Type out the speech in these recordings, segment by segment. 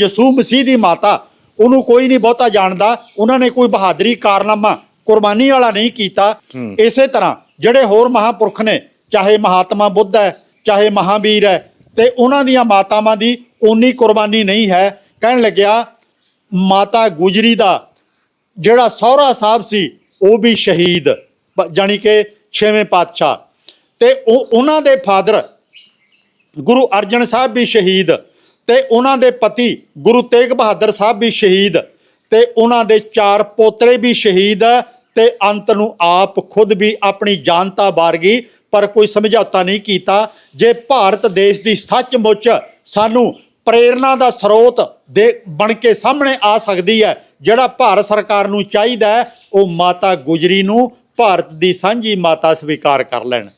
ਯਸੂ ਮਸੀਹ ਦੀ ਮਾਤਾ ਉਹਨੂੰ ਕੋਈ ਨਹੀਂ ਬਹੁਤਾ ਜਾਣਦਾ ਉਹਨਾਂ ਨੇ ਕੋਈ ਬਹਾਦਰੀ ਕਾਰਨਾਮਾ ਕੁਰਬਾਨੀ ਵਾਲਾ ਨਹੀਂ ਕੀਤਾ। ਇਸੇ ਤਰ੍ਹਾਂ ਜਿਹੜੇ ਹੋਰ ਮਹਾਪੁਰਖ ਨੇ ਚਾਹੇ ਮਹਾਤਮਾ ਬੁੱਧ ਹੈ ਚਾਹੇ ਮਹਾਵੀਰ ਹੈ ਤੇ ਉਹਨਾਂ ਦੀਆਂ ਮਾਤਾਵਾਂ ਦੀ ਓਨੀ ਕੁਰਬਾਨੀ ਨਹੀਂ ਹੈ। ਕਹਿਣ ਲੱਗਿਆ ਮਾਤਾ ਗੁਜਰੀ ਦਾ ਜਿਹੜਾ ਸਹੁਰਾ ਸਾਹਿਬ ਸੀ ਉਹ ਵੀ ਸ਼ਹੀਦ ਜਾਣੀ ਕਿ ਛੇਵੇਂ ਪਾਤਸ਼ਾਹ। ਤੇ ਉਹ ਉਹਨਾਂ ਦੇ ਫਾਦਰ ਗੁਰੂ ਅਰਜਨ ਸਾਹਿਬ ਵੀ ਸ਼ਹੀਦ। ਤੇ ਉਹਨਾਂ ਦੇ ਪਤੀ ਗੁਰੂ ਤੇਗ ਬਹਾਦਰ ਸਾਹਿਬ ਵੀ ਸ਼ਹੀਦ ਤੇ ਉਹਨਾਂ ਦੇ ਚਾਰ ਪੋਤਰੇ ਵੀ ਸ਼ਹੀਦ ਤੇ ਅੰਤ ਨੂੰ ਆਪ ਖੁਦ ਵੀ ਆਪਣੀ ਜਾਨਤਾ ਵਾਰ ਪਰ ਕੋਈ ਸਮਝੌਤਾ ਨਹੀਂ ਕੀਤਾ। ਜੇ ਭਾਰਤ ਦੇਸ਼ ਦੀ ਸੱਚਮੁੱਚ ਸਾਨੂੰ ਪ੍ਰੇਰਣਾ ਦਾ ਸਰੋਤ ਦੇ ਬਣ ਕੇ ਸਾਹਮਣੇ ਆ ਸਕਦੀ ਹੈ, ਜਿਹੜਾ ਭਾਰਤ ਸਰਕਾਰ ਨੂੰ ਚਾਹੀਦਾ ਹੈ, ਉਹ ਮਾਤਾ ਗੁਜਰੀ ਨੂੰ ਭਾਰਤ ਦੀ ਸਾਂਝੀ ਮਾਤਾ ਸਵੀਕਾਰ ਕਰ ਲੈਣ।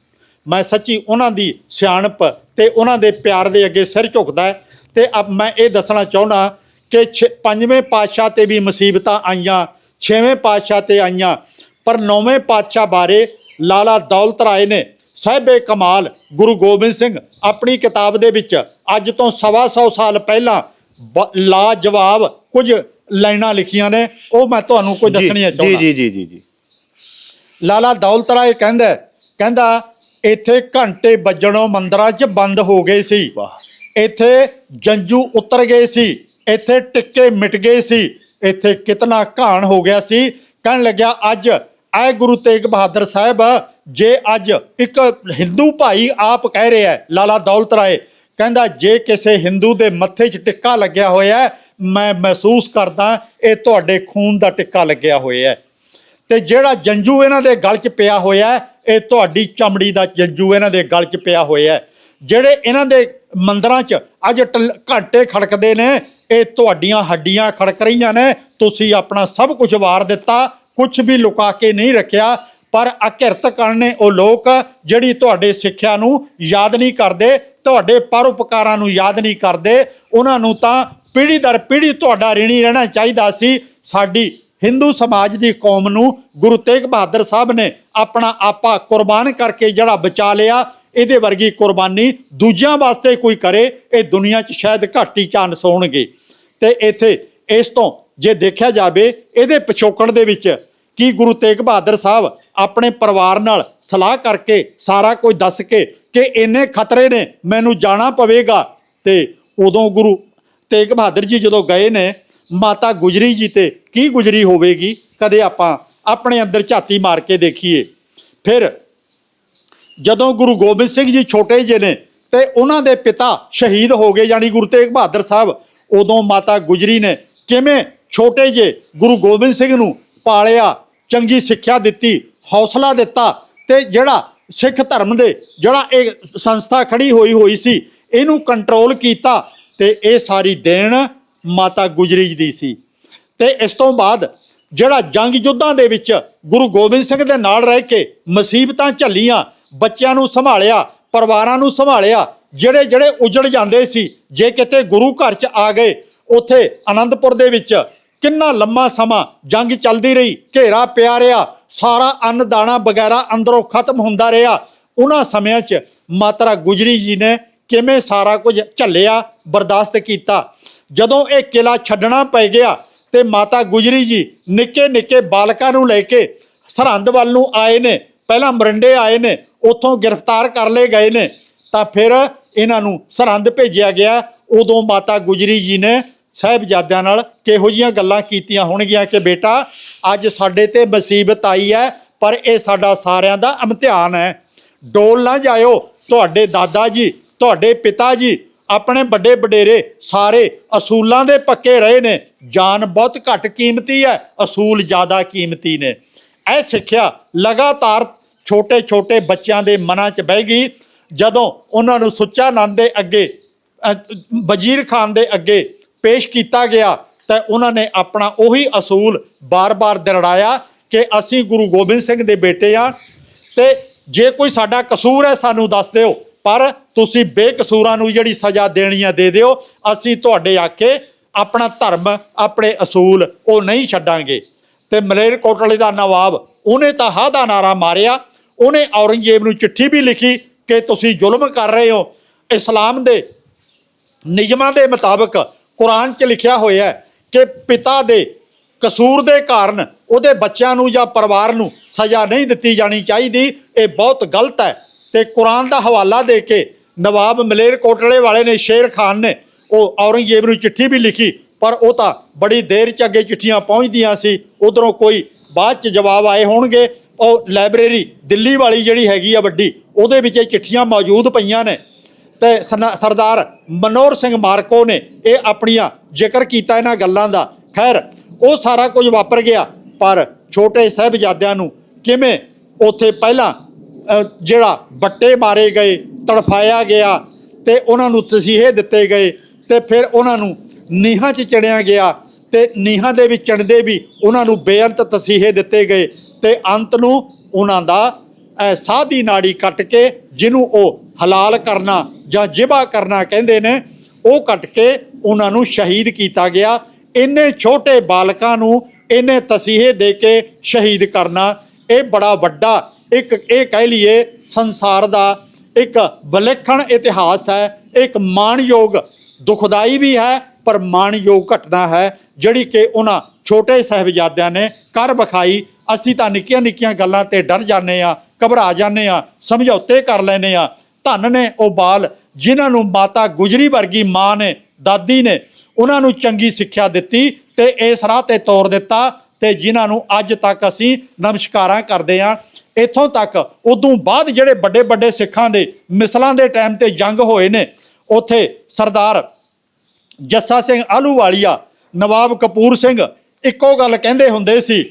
ਮੈਂ ਸੱਚੀ ਉਹਨਾਂ ਦੀ ਸਿਆਣਪ ਤੇ ਉਹਨਾਂ ਦੇ ਪਿਆਰ ਦੇ ਅੱਗੇ ਸਿਰ ਝੁਕਦਾ ਤੇ ਅਬ ਮੈਂ ਇਹ ਦੱਸਣਾ ਚਾਹੁੰਦਾ ਕਿ ਪੰਜਵੇਂ ਪਾਤਸ਼ਾਹ ਤੇ ਵੀ ਮੁਸੀਬਤਾਂ ਆਈਆਂ ਛੇਵੇਂ ਪਾਤਸ਼ਾਹ ਤੇ ਆਈਆਂ ਪਰ ਨੌਵੇਂ ਪਾਤਸ਼ਾਹ ਬਾਰੇ ਲਾਲਾ ਦੌਲਤ ਰਾਏ ਨੇ ਸਾਹਿਬੇ ਕਮਾਲ ਗੁਰੂ ਗੋਬਿੰਦ ਸਿੰਘ ਆਪਣੀ ਕਿਤਾਬ ਦੇ ਵਿੱਚ ਅੱਜ ਤੋਂ ਸਵਾ ਸੌ ਸਾਲ ਪਹਿਲਾਂ ਬ- ਲਾਜਵਾਬ ਕੁਝ ਲਾਈਨਾਂ ਲਿਖੀਆਂ ਨੇ ਉਹ ਮੈਂ ਤੁਹਾਨੂੰ ਕੋਈ ਦੱਸਣੀਆਂ ਚਾਹੁੰਦਾ। ਜੀ ਜੀ ਜੀ ਜੀ। ਲਾਲਾ ਦੌਲਤ ਰਾਏ ਕਹਿੰਦਾ ਕਹਿੰਦਾ ਇੱਥੇ ਘੰਟੇ ਵੱਜਣੋਂ ਮੰਦਰਾਂ 'ਚ ਬੰਦ ਹੋ ਗਏ ਸੀ। ਵਾਹ। ਇੱਥੇ ਜੰਜੂ ਉਤਰ ਗਏ ਸੀ ਇੱਥੇ ਟਿੱਕੇ ਮਿਟ ਗਏ ਸੀ ਇੱਥੇ ਕਿਤਨਾ ਘਾਣ ਹੋ ਗਿਆ ਸੀ। ਕਹਿਣ ਲੱਗਿਆ ਅੱਜ ਐ ਗੁਰੂ ਤੇਗ ਬਹਾਦਰ ਸਾਹਿਬ ਜੇ ਅੱਜ ਇੱਕ ਹਿੰਦੂ ਭਾਈ ਆਪ ਕਹਿ ਰਿਹਾ ਹੈ, ਲਾਲਾ ਦੌਲਤ ਰਾਏ ਕਹਿੰਦਾ ਜੇ ਕਿਸੇ ਹਿੰਦੂ ਦੇ ਮੱਥੇ 'ਚ ਟਿੱਕਾ ਲੱਗਿਆ ਹੋਇਆ ਮੈਂ ਮਹਿਸੂਸ ਕਰਦਾ ਇਹ ਤੁਹਾਡੇ ਖੂਨ ਦਾ ਟਿੱਕਾ ਲੱਗਿਆ ਹੋਇਆ ਹੈ। ਤੇ ਜਿਹੜਾ ਜੰਜੂ ਇਹਨਾਂ ਦੇ ਗਲ 'ਚ ਪਿਆ ਹੋਇਆ ਇਹ ਤੁਹਾਡੀ ਚਮੜੀ ਦਾ ਜੰਜੂ ਇਹਨਾਂ ਦੇ ਗਲ 'ਚ ਪਿਆ ਹੋਇਆ ਜਿਹੜੇ ਇਹਨਾਂ ਦੇ ਮੰਦਰਾਂ 'ਚ। ਅੱਜ ਟਲ- ਘੰਟੇ ਖੜਕਦੇ ਨੇ। ਇਹ ਤੁਹਾਡੀਆਂ ਹੱਡੀਆਂ ਖੜਕ ਰਹੀਆਂ ਨੇ। ਤੁਸੀਂ ਆਪਣਾ ਸਭ ਕੁਝ ਵਾਰ ਦਿੱਤਾ। ਕੁਝ ਵੀ ਲੁਕਾ ਕੇ ਨਹੀਂ ਰੱਖਿਆ। ਪਰ ਅਕਿਰਤ ਕਰਨੇ ਉਹ ਲੋਕ ਜਿਹੜੀ ਤੁਹਾਡੇ ਸਿੱਖਿਆ ਨੂੰ ਯਾਦ ਨਹੀਂ ਕਰਦੇ, ਤੁਹਾਡੇ ਪਰਉਪਕਾਰਾਂ ਨੂੰ ਯਾਦ ਨਹੀਂ ਕਰਦੇ, ਉਹਨਾਂ ਨੂੰ ਤਾਂ ਪੀੜ੍ਹੀ ਦਰ ਪੀੜ੍ਹੀ ਤੁਹਾਡਾ ਰਿਣੀ ਰਹਿਣਾ ਚਾਹੀਦਾ ਸੀ। ਸਾਡੀ ਹਿੰਦੂ ਸਮਾਜ ਦੀ ਕੌਮ ਨੂੰ ਗੁਰੂ ਤੇਗ ਬਹਾਦਰ ਸਾਹਿਬ ਨੇ ਆਪਣਾ ਆਪਾ ਕੁਰਬਾਨ ਕਰਕੇ ਜਿਹੜਾ ਬਚਾ ਲਿਆ ਇਹਦੇ ਵਰਗੀ ਕੁਰਬਾਨੀ ਦੂਜਿਆਂ ਵਾਸਤੇ ਕੋਈ ਕਰੇ, ਇਹ ਦੁਨੀਆ 'ਚ ਸ਼ਾਇਦ ਘੱਟ ਹੀ ਚਾਂਸ ਹੋਣਗੇ। ਤੇ ਇੱਥੇ ਇਸ ਤੋਂ ਜੇ ਦੇਖਿਆ ਜਾਵੇ, ਇਹਦੇ ਪਿਛੋਕੜ ਦੇ ਵਿੱਚ ਕੀ ਗੁਰੂ ਤੇਗ ਬਹਾਦਰ ਸਾਹਿਬ ਆਪਣੇ ਪਰਿਵਾਰ ਨਾਲ ਸਲਾਹ ਕਰਕੇ ਸਾਰਾ ਕੁਝ ਦੱਸ ਕੇ ਕਿ ਇੰਨੇ ਖਤਰੇ ਨੇ, ਮੈਨੂੰ ਜਾਣਾ ਪਵੇਗਾ। ਤੇ ਉਦੋਂ ਗੁਰੂ ਤੇਗ ਬਹਾਦਰ ਜੀ ਜਦੋਂ ਗਏ ਨੇ, ਮਾਤਾ ਗੁਜਰੀ ਜੀ ਤੇ ਕੀ ਗੁਜਰੀ ਹੋਵੇਗੀ? ਕਦੇ ਆਪਾਂ ਆਪਣੇ ਅੰਦਰ ਝਾਤੀ ਮਾਰ ਕੇ ਦੇਖੀਏ। ਫਿਰ ਜਦੋਂ ਗੁਰੂ ਗੋਬਿੰਦ ਸਿੰਘ ਜੀ ਛੋਟੇ ਜਿਹੇ ਨੇ ਤੇ ਉਹਨਾਂ ਦੇ ਪਿਤਾ ਸ਼ਹੀਦ ਹੋ ਗਏ, ਯਾਨੀ ਗੁਰੂ ਤੇਗ ਬਹਾਦਰ ਸਾਹਿਬ, ਉਦੋਂ ਮਾਤਾ ਗੁਜਰੀ ਨੇ ਕਿਵੇਂ ਛੋਟੇ ਜਿਹੇ ਗੁਰੂ ਗੋਬਿੰਦ ਸਿੰਘ ਨੂੰ ਪਾਲਿਆ, ਚੰਗੀ ਸਿੱਖਿਆ ਦਿੱਤੀ, ਹੌਸਲਾ ਦਿੱਤਾ ਤੇ ਜਿਹੜਾ ਸਿੱਖ ਧਰਮ ਦੇ ਜਿਹੜਾ ਇਹ ਸੰਸਥਾ ਖੜੀ ਹੋਈ ਹੋਈ ਸੀ, ਇਹਨੂੰ ਕੰਟਰੋਲ ਕੀਤਾ ਤੇ ਇਹ ਸਾਰੀ ਦੇਣ ਮਾਤਾ ਗੁਜਰੀ ਜੀ ਦੀ ਸੀ। ਤੇ ਇਸ ਤੋਂ ਬਾਅਦ ਜਿਹੜਾ ਜੰਗ ਯੁੱਧਾਂ ਦੇ ਵਿੱਚ ਗੁਰੂ ਗੋਬਿੰਦ ਸਿੰਘ ਦੇ ਨਾਲ ਰਹਿ ਕੇ ਮੁਸੀਬਤਾਂ ਝੱਲੀਆਂ ਬੱਚਿਆਂ ਨੂੰ ਸੰਭਾਲਿਆ, ਪਰਿਵਾਰਾਂ ਨੂੰ ਸੰਭਾਲਿਆ, ਜਿਹੜੇ ਜਿਹੜੇ ਉਜੜ ਜਾਂਦੇ ਸੀ, ਜੇ ਕਿਤੇ ਗੁਰੂ ਘਰ 'ਚ ਆ ਗਏ, ਉਥੇ ਆਨੰਦਪੁਰ ਦੇ ਵਿੱਚ ਕਿੰਨਾ ਲੰਮਾ ਸਮਾਂ ਜੰਗ ਚੱਲਦੀ ਰਹੀ, ਘੇਰਾ ਪਿਆ ਰਿਹਾ, ਸਾਰਾ ਅੰਨ ਦਾਣਾ ਵਗੈਰਾ ਅੰਦਰੋਂ ਖਤਮ ਹੁੰਦਾ ਰਿਹਾ, ਉਹਨਾਂ ਸਮਿਆਂ 'ਚ ਮਾਤਰਾ ਗੁਜਰੀ ਜੀ ਨੇ ਕਿਵੇਂ ਸਾਰਾ ਕੁਝ ਝੱਲਿਆ, ਬਰਦਾਸ਼ਤ ਕੀਤਾ। ਜਦੋਂ ਇਹ ਕਿਲਾ ਛੱਡਣਾ ਪੈ ਗਿਆ ਤੇ ਮਾਤਾ ਗੁਜਰੀ ਜੀ ਨਿੱਕੇ ਨਿੱਕੇ ਬਾਲਕਾਂ ਨੂੰ ਲੈ ਕੇ ਸਰਹੰਦ ਵੱਲ ਨੂੰ ਆਏ ਨੇ, ਪਹਿਲਾਂ ਮਰਿੰਡੇ ਆਏ ਨੇ ਉੱਥੋਂ ਗ੍ਰਿਫਤਾਰ ਕਰ ਲਏ ਗਏ ਨੇ, ਤਾਂ ਫਿਰ ਇਹਨਾਂ ਨੂੰ ਸਰਹੰਦ ਭੇਜਿਆ ਗਿਆ। ਉਦੋਂ ਮਾਤਾ ਗੁਜਰੀ ਜੀ ਨੇ ਸਾਹਿਬਜ਼ਾਦਿਆਂ ਨਾਲ ਕਿਹੋ ਜੀਆਂ ਗੱਲਾਂ ਕੀਤੀਆਂ ਹੋਣਗੀਆਂ ਕਿ ਬੇਟਾ, ਅੱਜ ਸਾਡੇ ਤੇ ਮੁਸੀਬਤ ਆਈ ਹੈ, ਪਰ ਇਹ ਸਾਡਾ ਸਾਰਿਆਂ ਦਾ ਇਮਤਿਹਾਨ ਹੈ। ਡੋਲ ਨਾ ਜਾਇਓ, ਤੁਹਾਡੇ ਦਾਦਾ ਜੀ, ਤੁਹਾਡੇ ਪਿਤਾ ਜੀ, ਆਪਣੇ ਵੱਡੇ ਵਡੇਰੇ, ਸਾਰੇ ਅਸੂਲਾਂ ਦੇ ਪੱਕੇ ਰਹੇ ਨੇ। ਜਾਨ ਬਹੁਤ ਘੱਟ ਕੀਮਤੀ ਹੈ, ਅਸੂਲ ਜ਼ਿਆਦਾ ਕੀਮਤੀ ਨੇ। ਇਹ ਸਿੱਖਿਆ ਲਗਾਤਾਰ ਛੋਟੇ ਛੋਟੇ ਬੱਚਿਆਂ ਦੇ ਮਨਾਂ 'ਚ ਬਹਿ ਗਈ। ਜਦੋਂ ਉਹਨਾਂ ਨੂੰ ਸੁੱਚਾ ਨੰਦ ਦੇ ਅੱਗੇ ਵਜ਼ੀਰ ਖਾਨ ਦੇ ਅੱਗੇ ਪੇਸ਼ ਕੀਤਾ ਗਿਆ, ਤਾਂ ਉਹਨਾਂ ਨੇ ਆਪਣਾ ਉਹੀ ਅਸੂਲ ਬਾਰ-ਬਾਰ ਦਰੜਾਇਆ ਕਿ ਅਸੀਂ ਗੁਰੂ ਗੋਬਿੰਦ ਸਿੰਘ ਦੇ ਬੇਟੇ ਆ ਤੇ ਜੇ ਕੋਈ ਸਾਡਾ ਕਸੂਰ ਹੈ ਸਾਨੂੰ ਦੱਸ ਦਿਓ, ਪਰ ਤੁਸੀਂ ਬੇਕਸੂਰਾਂ ਨੂੰ ਜਿਹੜੀ ਸਜ਼ਾ ਦੇਣੀ ਆ ਦੇ ਦਿਓ। ਅਸੀਂ ਤੁਹਾਡੇ ਆਕੇ ਆਪਣਾ ਧਰਮ, ਆਪਣੇ ਅਸੂਲ ਉਹ ਨਹੀਂ ਛੱਡਾਂਗੇ। ਤੇ ਮਲੇਰ ਕੋਟਲੇ ਦਾ ਨਵਾਬ ਉਹਨੇ ਤਾਂ ਹਾਂ ਦਾ ਨਾਰਾ ਮਾਰਿਆ ਉਹਨੇ ਔਰੰਗਜ਼ੇਬ ਨੂੰ ਚਿੱਠੀ ਵੀ ਲਿਖੀ ਕਿ ਤੁਸੀਂ ਜ਼ੁਲਮ ਕਰ ਰਹੇ ਹੋ। ਇਸਲਾਮ ਦੇ ਨਿਯਮਾਂ ਦੇ ਮੁਤਾਬਕ ਕੁਰਾਨ 'ਚ ਲਿਖਿਆ ਹੋਇਆ ਹੈ ਕਿ ਪਿਤਾ ਦੇ ਕਸੂਰ ਦੇ ਕਾਰਨ ਉਹਦੇ ਬੱਚਿਆਂ ਨੂੰ ਜਾਂ ਪਰਿਵਾਰ ਨੂੰ ਸਜ਼ਾ ਨਹੀਂ ਦਿੱਤੀ ਜਾਣੀ ਚਾਹੀਦੀ। ਇਹ ਬਹੁਤ ਗਲਤ ਹੈ ਤੇ ਕੁਰਾਨ ਦਾ ਹਵਾਲਾ ਦੇ ਕੇ ਨਵਾਬ ਮਲੇਰ ਕੋਟਲੇ ਵਾਲੇ ਨੇ ਸ਼ੇਰ ਖਾਨ ਨੇ ਉਹ ਔਰੰਗਜ਼ੇਬ ਨੂੰ ਚਿੱਠੀ ਵੀ ਲਿਖੀ, ਪਰ ਉਹ ਤਾਂ ਬੜੀ ਦੇਰ ਚ ਅੱਗੇ ਚਿੱਠੀਆਂ ਪਹੁੰਚਦੀਆਂ ਸੀ। ਉਧਰੋਂ ਕੋਈ ਬਾਅਦ ਚ ਜਵਾਬ ਆਏ ਹੋਣਗੇ। ਉਹ ਲਾਇਬ੍ਰੇਰੀ, ਦਿੱਲੀ ਵਾਲੀ ਜਿਹੜੀ ਹੈਗੀ ਆ ਵੱਡੀ, ਉਹਦੇ ਵਿੱਚ ਇਹ ਚਿੱਠੀਆਂ ਮੌਜੂਦ ਪਈਆਂ ਨੇ। ਤੇ ਸਨਾ- ਸਰਦਾਰ ਮਨੋਹਰ ਸਿੰਘ ਮਾਰਕੋ ਨੇ ਇਹ ਆਪਣੀਆਂ ਜ਼ਿਕਰ ਕੀਤਾ ਇਹਨਾਂ ਗੱਲਾਂ ਦਾ। ਖੈਰ, ਉਹ ਸਾਰਾ ਕੁਝ ਵਾਪਰ ਗਿਆ, ਪਰ ਛੋਟੇ ਸਾਹਿਬਜ਼ਾਦਿਆਂ ਨੂੰ ਕਿਵੇਂ ਉੱਥੇ ਪਹਿਲਾਂ ਜਿਹੜਾ ਬੱਟੇ ਮਾਰੇ ਗਏ, ਤੜਫਾਇਆ ਗਿਆ, ਤੇ ਉਹਨਾਂ ਨੂੰ ਤਸੀਹੇ ਦਿੱਤੇ ਗਏ, ਤੇ ਫਿਰ ਉਹਨਾਂ ਨੂੰ ਨੀਹਾਂ 'ਚ ਚੜਿਆ ਗਿਆ ਤੇ ਨੀਹਾਂ ਦੇ ਵਿੱਚ ਚੜਦੇ ਵੀ ਉਹਨਾਂ ਨੂੰ ਬੇਅੰਤ ਤਸੀਹੇ ਦਿੱਤੇ ਗਏ ਤੇ ਅੰਤ ਨੂੰ ਉਹਨਾਂ ਦਾ ਇਹ ਨਾੜੀ ਕੱਟ ਕੇ ਜਿਹਨੂੰ ਉਹ ਹਲਾਲ ਕਰਨਾ ਜਾਂ ਜਿਬਾ ਕਰਨਾ ਕਹਿੰਦੇ ਨੇ, ਉਹ ਕੱਟ ਕੇ ਉਹਨਾਂ ਨੂੰ ਸ਼ਹੀਦ ਕੀਤਾ ਗਿਆ। ਇੰਨੇ ਛੋਟੇ ਬਾਲਕਾਂ ਨੂੰ ਇੰਨੇ ਤਸੀਹੇ ਦੇ ਕੇ ਸ਼ਹੀਦ ਕਰਨਾ, ਇਹ ਬੜਾ ਵੱਡਾ ਇੱਕ, ਇਹ ਕਹਿ ਲਈਏ ਸੰਸਾਰ ਦਾ ਇੱਕ ਵਿਲੱਖਣ ਇਤਿਹਾਸ ਹੈ, ਇੱਕ ਮਾਣਯੋਗ ਦੁਖਦਾਈ ਵੀ ਹੈ ਪਰ ਮਾਣਯੋਗ ਘਟਨਾ ਹੈ, ਜਿਹੜੀ ਕਿ ਉਹਨਾਂ ਛੋਟੇ ਸਾਹਿਬਜ਼ਾਦਿਆਂ ਨੇ ਕਰ ਵਿਖਾਈ। ਅਸੀਂ ਤਾਂ ਨਿੱਕੀਆਂ ਨਿੱਕੀਆਂ ਗੱਲਾਂ ਤੇ ਡਰ ਜਾਂਦੇ ਆ ਘਬਰਾ ਜਾਂਦੇ ਆ ਸਮਝੌਤੇ ਕਰ ਲੈਨੇ ਆ ਧੰਨ ਨੇ ਉਹ ਬਾਲ, ਜਿਨ੍ਹਾਂ ਨੂੰ ਮਾਤਾ ਗੁਜਰੀ ਵਰਗੀ ਮਾਂ ਨੇ, ਦਾਦੀ ਨੇ, ਉਹਨਾਂ ਨੂੰ ਚੰਗੀ ਸਿੱਖਿਆ ਦਿੱਤੀ ਤੇ ਇਸ ਰਾਹ ਤੇ ਤੋਰ ਦਿੱਤਾ ਤੇ ਜਿਨ੍ਹਾਂ ਨੂੰ ਅੱਜ ਤੱਕ ਅਸੀਂ ਨਮਸਕਾਰਾਂ ਕਰਦੇ ਆ ਇੱਥੋਂ ਤੱਕ ਉਦੋਂ ਬਾਅਦ ਜਿਹੜੇ ਵੱਡੇ ਵੱਡੇ ਸਿੱਖਾਂ ਦੇ ਮਿਸਲਾਂ ਦੇ ਟਾਈਮ ਤੇ ਜੰਗ ਹੋਏ ਨੇ, ਉੱਥੇ ਸਰਦਾਰ ਜੱਸਾ ਸਿੰਘ ਆਲੂਵਾਲੀਆ ਨਵਾਬ ਕਪੂਰ ਸਿੰਘ ਇੱਕੋ ਗੱਲ ਕਹਿੰਦੇ ਹੁੰਦੇ ਸੀ,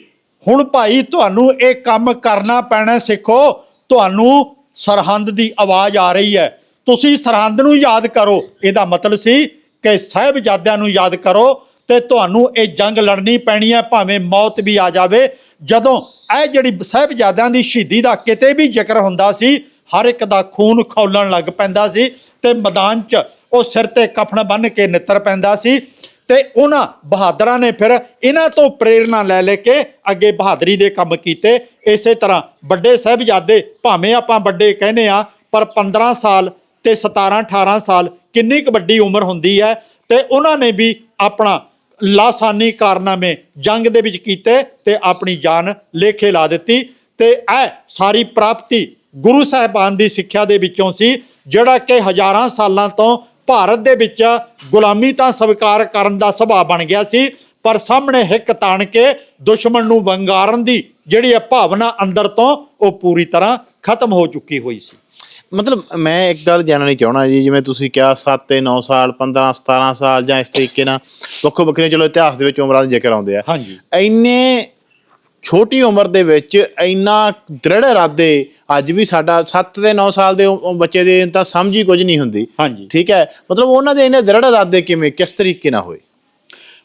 ਹੁਣ ਭਾਈ ਤੁਹਾਨੂੰ ਇਹ ਕੰਮ ਕਰਨਾ ਪੈਣਾ ਸਿੱਖੋ, ਤੁਹਾਨੂੰ ਸਰਹੰਦ ਦੀ ਆਵਾਜ਼ ਆ ਰਹੀ ਹੈ। ਤੁਸੀਂ ਸਰਹੰਦ ਨੂੰ ਯਾਦ ਕਰੋ। ਇਹਦਾ ਮਤਲਬ ਸੀ ਕਿ ਸਾਹਿਬਜ਼ਾਦਿਆਂ ਨੂੰ ਯਾਦ ਕਰੋ ਤੇ ਤੁਹਾਨੂੰ ਇਹ ਜੰਗ ਲੜਨੀ ਪੈਣੀ ਹੈ, ਭਾਵੇਂ ਮੌਤ ਵੀ ਆ ਜਾਵੇ। ਜਦੋਂ ਇਹ ਜਿਹੜੀ ਸਾਹਿਬਜ਼ਾਦਿਆਂ ਦੀ ਸ਼ਹੀਦੀ ਦਾ ਕਿਤੇ ਵੀ ਜ਼ਿਕਰ ਹੁੰਦਾ ਸੀ ਹਰ ਇੱਕ ਦਾ ਖੂਨ ਖੌਲਣ ਲੱਗ ਪੈਂਦਾ ਸੀ ਤੇ ਮੈਦਾਨ 'ਚ ਉਹ ਸਿਰ ਤੇ ਕਫਨ ਬੰਨ੍ਹ ਕੇ ਨਿੱਤਰ ਪੈਂਦਾ ਸੀ ਤੇ ਉਹਨਾਂ ਬਹਾਦਰਾਂ ਨੇ ਫਿਰ ਇਹਨਾਂ ਤੋਂ ਪ੍ਰੇਰਣਾ ਲੈ ਲੈ ਕੇ ਅੱਗੇ ਬਹਾਦਰੀ ਦੇ ਕੰਮ ਕੀਤੇ। ਇਸੇ ਤਰ੍ਹਾਂ ਵੱਡੇ ਸਾਹਿਬਜ਼ਾਦੇ ਭਾਵੇਂ ਆਪਾਂ ਵੱਡੇ ਕਹਿੰਦੇ ਆ ਪਰ 15 ਸਾਲ ਤੇ 17 18 ਸਾਲ ਕਿੰਨੀ ਕੁ ਵੱਡੀ ਉਮਰ ਹੁੰਦੀ ਹੈ ਤੇ ਉਹਨਾਂ ਨੇ ਵੀ ਆਪਣਾ ਲਾਸਾਨੀ ਕਾਰਨਾਮੇ ਜੰਗ ਦੇ ਵਿੱਚ ਕੀਤੇ ਤੇ ਆਪਣੀ ਜਾਨ ਲੇਖੇ ਲਾ ਦਿੱਤੀ ਤੇ ਇਹ ਸਾਰੀ ਪ੍ਰਾਪਤੀ ਗੁਰੂ ਸਾਹਿਬਾਨ ਦੀ ਸਿੱਖਿਆ ਦੇ ਵਿੱਚੋਂ ਸੀ ਜਿਹੜਾ ਕਿ ਹਜ਼ਾਰਾਂ ਸਾਲਾਂ ਤੋਂ ਭਾਰਤ ਦੇ ਵਿੱਚ ਗੁਲਾਮੀ ਤਾਂ ਸਵੀਕਾਰ ਕਰਨ ਦਾ ਸੁਭਾਅ ਬਣ ਗਿਆ ਸੀ ਪਰ ਸਾਹਮਣੇ ਹਿੱਕ ਤਾਣ ਕੇ ਦੁਸ਼ਮਣ ਨੂੰ ਵੰਗਾਰਨ ਦੀ ਜਿਹੜੀ ਇਹ ਭਾਵਨਾ ਅੰਦਰ ਤੋਂ ਉਹ ਪੂਰੀ ਤਰ੍ਹਾਂ ਖਤਮ ਹੋ ਚੁੱਕੀ ਹੋਈ ਸੀ। ਮਤਲਬ ਮੈਂ ਇੱਕ ਗੱਲ ਜਾਣਨੀ ਚਾਹਣਾ ਜੀ ਜਿਵੇਂ ਤੁਸੀਂ ਕਿਹਾ 7 ਤੇ 9 ਸਾਲ 15 17 ਸਾਲ ਜਾਂ ਇਸ ਤਰੀਕੇ ਨਾਲ ਵੱਖੋ ਵੱਖਰੇ ਚਲੋ ਇਤਿਹਾਸ ਦੇ ਵਿੱਚ ਉਮਰਾਂ ਦੇ ਜ਼ਿਕਰ ਆਉਂਦੇ ਆ। ਹਾਂਜੀ। ਇੰਨੇ ਛੋਟੀ ਉਮਰ ਦੇ ਵਿੱਚ ਇੰਨਾ ਦ੍ਰਿੜ ਇਰਾਦੇ ਅੱਜ ਵੀ ਸਾਡਾ 7 ਤੇ 9 ਸਾਲ ਦੇ ਉ- ਬੱਚੇ ਦੇ ਤਾਂ ਸਮਝ ਹੀ ਕੁਝ ਨਹੀਂ ਹੁੰਦੀ। ਹਾਂਜੀ। ਠੀਕ ਹੈ? ਮਤਲਬ ਉਹਨਾਂ ਦੇ ਇੰਨੇ ਦ੍ਰਿੜ ਇਰਾਦੇ ਕਿਵੇਂ ਕਿਸ ਤਰੀਕੇ ਨਾਲ ਹੋਏ?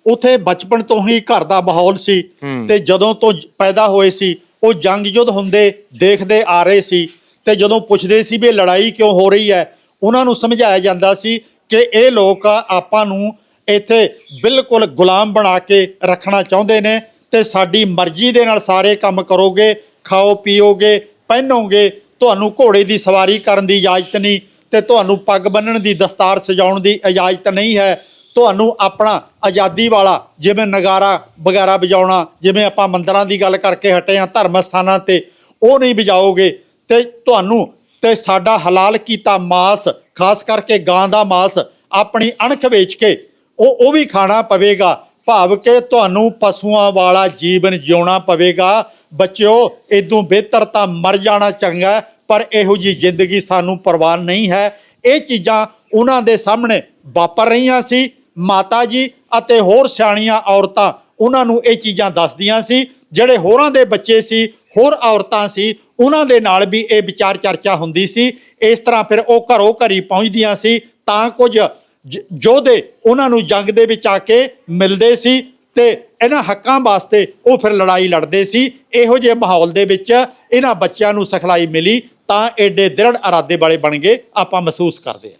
ਉਥੇ ਬਚਪਨ ਤੋਂ ਹੀ ਘਰ ਦਾ ਮਾਹੌਲ ਸੀ ਤੇ ਜਦੋਂ ਤੋਂ ਜ- ਪੈਦਾ ਹੋਏ ਸੀ ਉਹ ਜੰਗ ਯੁੱਧ ਹੁੰਦੇ ਦੇਖਦੇ ਆ ਰਹੇ ਸੀ ਤੇ ਜਦੋਂ ਪੁੱਛਦੇ ਸੀ ਵੀ ਇਹ ਲੜਾਈ ਕਿਉਂ ਹੋ ਰਹੀ ਹੈ ਉਹਨਾਂ ਨੂੰ ਸਮਝਾਇਆ ਜਾਂਦਾ ਸੀ ਕਿ ਇਹ ਲੋਕ ਆਪਾਂ ਨੂੰ ਇੱਥੇ ਬਿਲਕੁਲ ਗੁਲਾਮ ਬਣਾ ਕੇ ਰੱਖਣਾ ਚਾਹੁੰਦੇ ਨੇ ਤੇ ਸਾਡੀ ਮਰਜ਼ੀ ਦੇ ਨਾਲ ਸਾਰੇ ਕੰਮ ਕਰੋਗੇ, ਖਾਓ, ਪੀਓਗੇ, ਪਹਿਨੋਗੇ, ਤੁਹਾਨੂੰ ਘੋੜੇ ਦੀ ਸਵਾਰੀ ਕਰਨ ਦੀ ਇਜਾਜ਼ਤ ਨਹੀਂ ਤੇ ਤੁਹਾਨੂੰ ਪੱਗ ਬੰਨਣ ਦੀ ਦਸਤਾਰ ਸਜਾਉਣ ਦੀ ਇਜਾਜ਼ਤ ਨਹੀਂ ਹੈ। ਤੁਹਾਨੂੰ ਆਪਣਾ ਆਜ਼ਾਦੀ ਵਾਲਾ ਜਿਵੇਂ ਨਗਾਰਾ ਵਗੈਰਾ ਵਜਾਉਣਾ, ਜਿਵੇਂ ਆਪਾਂ ਮੰਦਰਾਂ ਦੀ ਗੱਲ ਕਰਕੇ ਹਟੇ ਆ ਧਰਮ ਸਥਾਨਾਂ ਤੇ, ਉਹ ਨਹੀਂ ਵਜਾਓਗੇ। ਤੇ ਤੁਹਾਨੂੰ ਤੇ ਸਾਡਾ ਹਲਾਲ ਕੀਤਾ ਮਾਸ, ਖਾਸ ਕਰਕੇ ਗਾਂ ਦਾ ਮਾਸ, ਆਪਣੀ ਅਣਖ ਵੇਚ ਕੇ, ਉਹ ਉਹ ਵੀ ਖਾਣਾ ਪਵੇਗਾ। ਭਾਵ ਕਿ ਤੁਹਾਨੂੰ ਪਸ਼ੂਆਂ ਵਾਲਾ ਜੀਵਨ ਜਿਉਣਾ ਪਵੇਗਾ। ਬੱਚਿਓ, ਇਦੋਂ ਬਿਹਤਰ ਤਾਂ ਮਰ ਜਾਣਾ ਚੰਗਾ ਪਰ ਇਹੋ ਜੀ ਜ਼ਿੰਦਗੀ ਸਾਨੂੰ ਪ੍ਰਵਾਨ ਨਹੀਂ ਹੈ। ਇਹ ਚੀਜ਼ਾਂ ਉਹਨਾਂ ਦੇ ਸਾਹਮਣੇ ਵਾਪਰ ਰਹੀਆਂ ਸੀ। ਮਾਤਾ ਜੀ ਅਤੇ ਹੋਰ ਸਿਆਣੀਆਂ ਔਰਤਾਂ ਉਹਨਾਂ ਨੂੰ ਇਹ ਚੀਜ਼ਾਂ ਦੱਸਦੀਆਂ ਸੀ। ਜਿਹੜੇ ਹੋਰਾਂ ਦੇ ਬੱਚੇ ਸੀ, ਹੋਰ ਔਰਤਾਂ ਸੀ, ਉਹਨਾਂ ਦੇ ਨਾਲ ਵੀ ਇਹ ਵਿਚਾਰ ਚਰਚਾ ਹੁੰਦੀ ਸੀ। ਇਸ ਤਰ੍ਹਾਂ ਫਿਰ ਉਹ ਘਰੋਂ ਘਰੀ ਪਹੁੰਚਦੀਆਂ ਸੀ। ਤਾਂ ਕੁਝ ਯੋਧੇ ਉਹਨਾਂ ਨੂੰ ਜੰਗ ਦੇ ਵਿੱਚ ਆ ਕੇ ਮਿਲਦੇ ਸੀ ਤੇ ਇਹਨਾਂ ਹੱਕਾਂ ਵਾਸਤੇ ਉਹ ਫਿਰ ਲੜਾਈ ਲੜਦੇ ਸੀ। ਇਹੋ ਜਿਹੇ ਮਾਹੌਲ ਦੇ ਵਿੱਚ ਇਹਨਾਂ ਬੱਚਿਆਂ ਨੂੰ ਸਿਖਲਾਈ ਮਿਲੀ ਤਾਂ ਐਡੇ ਦ੍ਰਿੜ ਇਰਾਦੇ ਵਾਲੇ ਬਣ ਗਏ, ਆਪਾਂ ਮਹਿਸੂਸ ਕਰਦੇ ਹਾਂ।